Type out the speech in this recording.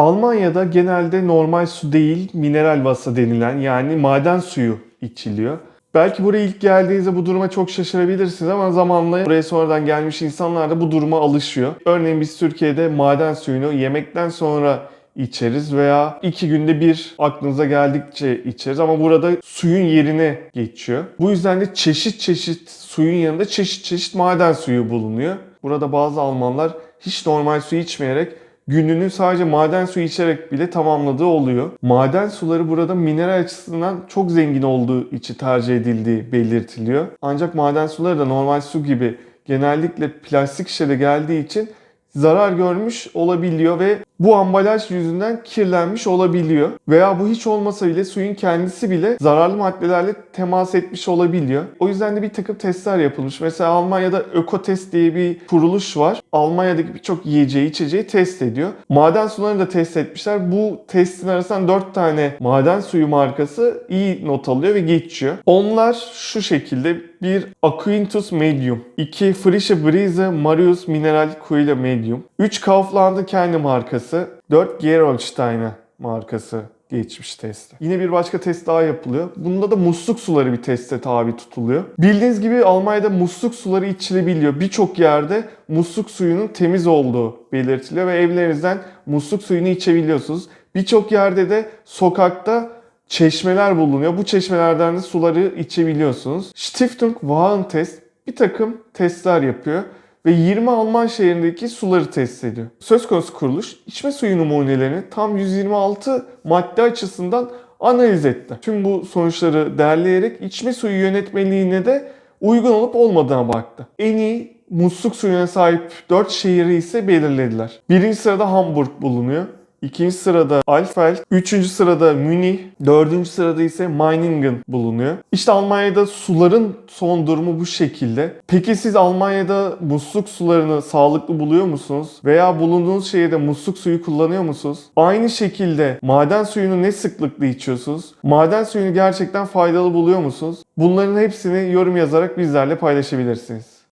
Almanya'da genelde normal su değil, mineral vasa denilen yani maden suyu içiliyor. Belki buraya ilk geldiğinizde bu duruma çok şaşırabilirsiniz ama zamanla buraya sonradan gelmiş insanlar da bu duruma alışıyor. Örneğin biz Türkiye'de maden suyunu yemekten sonra içeriz veya iki günde bir aklınıza geldikçe içeriz ama burada suyun yerine geçiyor. Bu yüzden de çeşit çeşit suyun yanında çeşit çeşit maden suyu bulunuyor. Burada bazı Almanlar hiç normal su içmeyerek gününü sadece maden suyu içerek bile tamamladığı oluyor. Maden suları burada mineral açısından çok zengin olduğu için tercih edildiği belirtiliyor. Ancak maden suları da normal su gibi genellikle plastik şişede geldiği için zarar görmüş olabiliyor ve bu ambalaj yüzünden kirlenmiş olabiliyor. Veya bu hiç olmasa bile suyun kendisi bile zararlı maddelerle temas etmiş olabiliyor. O yüzden de bir takım testler yapılmış. Mesela Almanya'da Ökotest diye bir kuruluş var. Almanya'daki birçok yiyeceği, içeceği test ediyor. Maden sularını da test etmişler. Bu testin arasından 4 tane maden suyu markası iyi not alıyor ve geçiyor. Onlar şu şekilde bir Aquintus Medium, 2 Frische Brise Marius Mineral Quille Medium, 3 Kaufland'ın kendi markası, 4 Gerolsteiner markası geçmiş testi. Yine bir başka test daha yapılıyor. Bunda da musluk suları bir teste tabi tutuluyor. Bildiğiniz gibi Almanya'da musluk suları içilebiliyor. Birçok yerde musluk suyunun temiz olduğu belirtiliyor ve evlerinizden musluk suyunu içebiliyorsunuz. Birçok yerde de sokakta çeşmeler bulunuyor. Bu çeşmelerden de suları içebiliyorsunuz. Stiftung Warentest bir takım testler yapıyor ve 20 Alman şehrindeki suları test ediyor. Söz konusu kuruluş içme suyu numunelerini tam 126 madde açısından analiz etti. Tüm bu sonuçları derleyerek içme suyu yönetmeliğine de uygun olup olmadığına baktı. En iyi musluk suyuna sahip 4 şehri ise belirlediler. Birinci sırada Hamburg bulunuyor. İkinci sırada Alfeld, üçüncü sırada Münih, dördüncü sırada ise Meiningen bulunuyor. İşte Almanya'da suların son durumu bu şekilde. Peki siz Almanya'da musluk sularını sağlıklı buluyor musunuz? Veya bulunduğunuz şehirde musluk suyu kullanıyor musunuz? Aynı şekilde maden suyunu ne sıklıkla içiyorsunuz? Maden suyunu gerçekten faydalı buluyor musunuz? Bunların hepsini yorum yazarak bizlerle paylaşabilirsiniz.